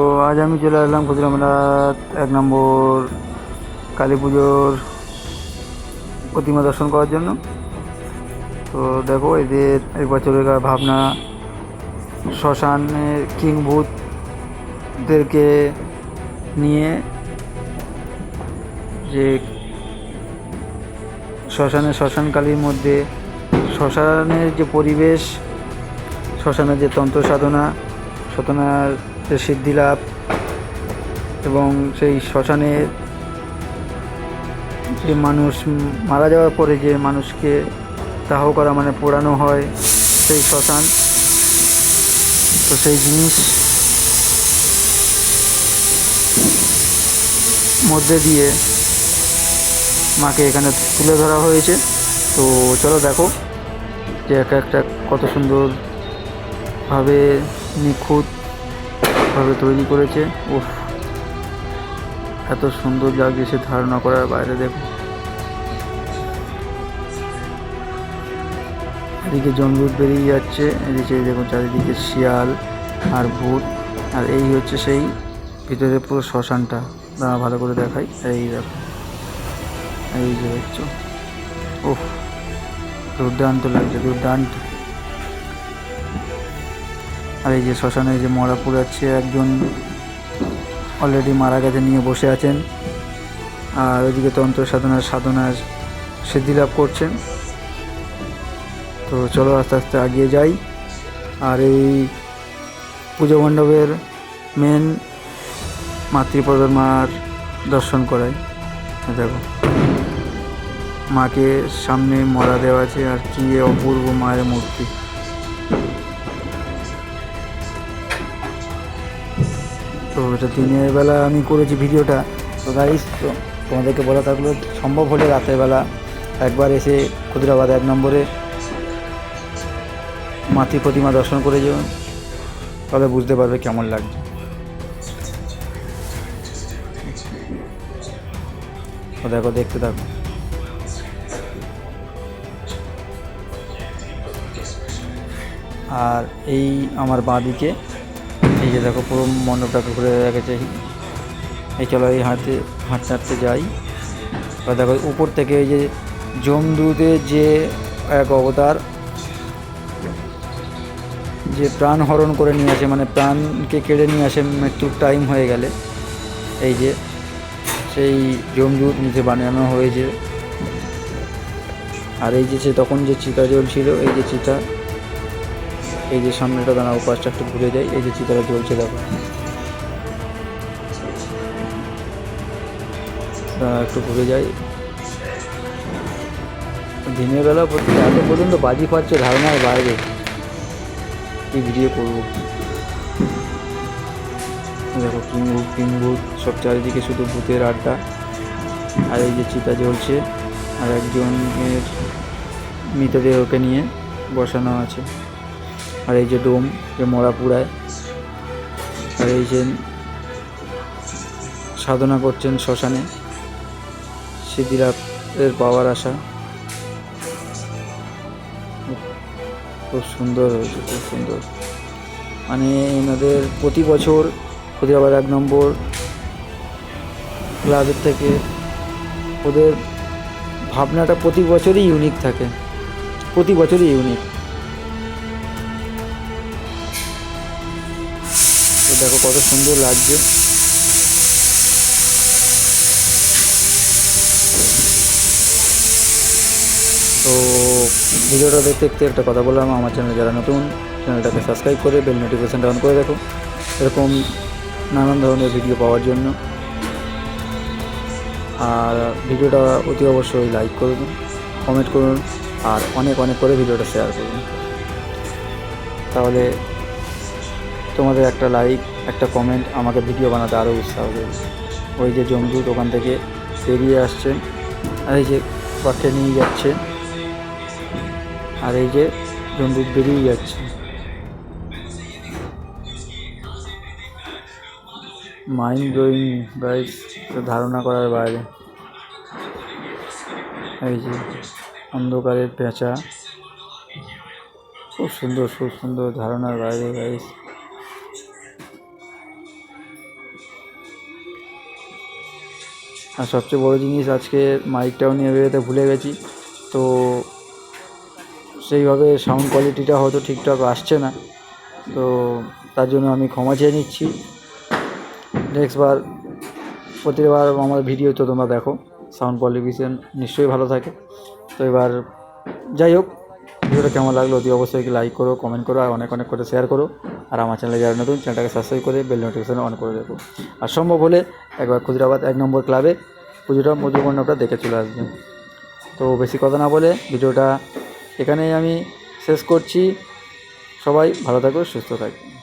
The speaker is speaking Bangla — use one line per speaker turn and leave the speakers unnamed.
তো আজ আমি চলে আসলাম ক্ষুদিরামনাথ এক নম্বর কালী পুজোর প্রতিমা দর্শন করার জন্য। তো দেখো এদের এক বছরের ভাবনা। শ্মশানের কিংভূতদেরকে নিয়ে যে শ্মশানের শ্মশানকালীর মধ্যে, শ্মশানের যে পরিবেশ, শ্মশানের যে তন্ত্র সাধনা, সাধনার যে সিদ্ধিলাভ এবং সেই শ্মশানে যে মানুষ মারা যাওয়ার পরে যে মানুষকে দাহ করা মানে পোড়ানো হয় সেই শ্মশান। তো সেই জিনিস মধ্যে দিয়ে মাকে এখানে তুলে ধরা হয়েছে। তো চলো দেখো যে একটা কত সুন্দরভাবে নিখুঁতভাবে তৈরি করেছে। উফ, এত সুন্দর লাগছে সে ধারণা করার বাইরে দেখো। এদিকে জমদূত বেরিয়ে যাচ্ছে, এদিকে দেখুন চারিদিকে শিয়াল আর ভূত। আর এই হচ্ছে সেই ভিতরে পুরো শ্মশানটা। দাঁড়া, ভালো করে দেখাই। এই দেখো, এই যে দেখছ। ওহ দুর্দান্ত লাগছে, দুর্দান্ত। আর এই যে শ্মশানে যে মরা পুড়াচ্ছে একজন অলরেডি মারা গেছে, নিয়ে বসে আছেন। আর ওইদিকে তন্ত্র সাধনার সাধনার সিদ্ধি লাভ করছেন। তো চলো আস্তে আস্তে এগিয়ে যাই। আর এই পুজো মণ্ডপের মেন মাতৃপদর মার দর্শন করাই। দেখো। মাকে সামনে মরা দেওয়া আছে আর কি অপূর্ব মায়ের মূর্তি। তো এটা দিনের বেলা আমি করেছি ভিডিওটা। তো গাইস তো তোমাদেরকে বলা থাকল, সম্ভব হলে রাতের বেলা একবার এসে ক্ষুদ্রাবাদ এক নম্বরে মাতৃ প্রতিমা দর্শন করে যাবেন তাহলে বুঝতে পারবে কেমন লাগছে। তো দেখো, দেখতে থাকো। আর এই আমার বাঁদিকে এই যে দেখো পুরো মণ্ডপটাকে ঘুরে রেখেছে এই চলো এই হাঁটতে হাঁটতে হাঁটতে যাই। আর দেখো উপর থেকে এই যে জমদুদের যে এক অবতার, যে প্রাণ হরণ করে নিয়ে আসে মানে প্রাণকে কেড়ে নিয়ে আসে, মৃত্যুর টাইম হয়ে গেলে। এই যে সেই জমদূত নিচে বানানো হয়েছে। আর এই যে সে তখন যে চিতা জ্বলছিল এই যে চিতা এই যে সামনেটা দাঁড়া উপাসটা একটু ঘুরে যায় এই যে চিতাটা জ্বলছে, দেখো। একটু ঘুরে যাই। দিনের বেলা এত পর্যন্ত বাজি পাচ্ছে ধারণার বাইরে। কি ভিডিও করব? দেখো কিংভূত কিংভূত সব চারিদিকে শুধু ভূতের আড্ডা। আর এই যে চিতা জ্বলছে, আর একজনের মৃতদেহকে নিয়ে বসানো আছে। আর এই যে ডোম যে মরা পুড়ায় আর এই যে সাধনা করছেন শ্মশানে, সিদ্ধিরাতের পাওয়ার আশা। খুব সুন্দর হয়েছে, খুব সুন্দর। মানে এনাদের প্রতি বছর ক্ষুদিরাবাদ এক নম্বর ক্লাবের থেকে ওদের ভাবনাটা প্রতি বছরই ইউনিক থাকে। প্রতি বছরই ইউনিক দেখো কত সুন্দর লাগছে। তো ভিডিওটা দেখতে দেখতে একটা কথা বললাম, আমার চ্যানেলে যারা নতুন চ্যানেলটাকে সাবস্ক্রাইব করে বেল নোটিফিকেশানটা অন করে দেখো। এরকম নানান ধরনের ভিডিও পাওয়ার জন্য। আর ভিডিওটা অতি অবশ্যই লাইক করুন কমেন্ট করুন, আর অনেক অনেক করে ভিডিওটা শেয়ার করুন। তাহলে তোমাদের একটা লাইক একটা কমেন্ট আমাকে ভিডিও বানাতে আরও উৎসাহ দেবে। ওই যে জমদূত ওখান থেকে বেরিয়ে আসছে। আর এই যে পাখে নিয়ে যাচ্ছে। আর এই যে জমদূত বেরিয়ে যাচ্ছে। মাইন্ড ব্লোয়িং গাইস ধারণা করার বাইরে। এই যে অন্ধকারের পেঁচা। খুব সুন্দর খুব সুন্দর ধারণার বাইরে গাইস আর সবচেয়ে বড় জিনিস আজকে মাইকটাও নিয়ে বেরোতে ভুলে গেছি। তো সেইভাবে সাউন্ড কোয়ালিটিটা হয়তো ঠিকঠাক আসছে না। তো তার জন্য আমি ক্ষমা চেয়ে নিচ্ছি। নেক্সটবার প্রতিবার আমার ভিডিও তো তোমরা দেখো। সাউন্ড কোয়ালিফিকেশন নিশ্চয়ই ভালো থাকে। তো এবার যাই হোক ভিডিওটা কেমন লাগল অতি অবশ্যই লাইক করো কমেন্ট করো, আর অনেক অনেক করে শেয়ার করো। আর আমার চ্যানেলে যারা নতুন চ্যানেলটাকে সাবস্ক্রাইব করে বেল নোটিফিকেশন অন করে দেবো আর সম্ভব হলে একবার খুচরাবাদ এক নম্বর ক্লাবে পুজোটা মধুমণ্ডপটা দেখে চলে আসবে। তো বেশি কথা না বলে ভিডিওটা এখানেই আমি শেষ করছি। সবাই ভালো থাকো, সুস্থ থাকবে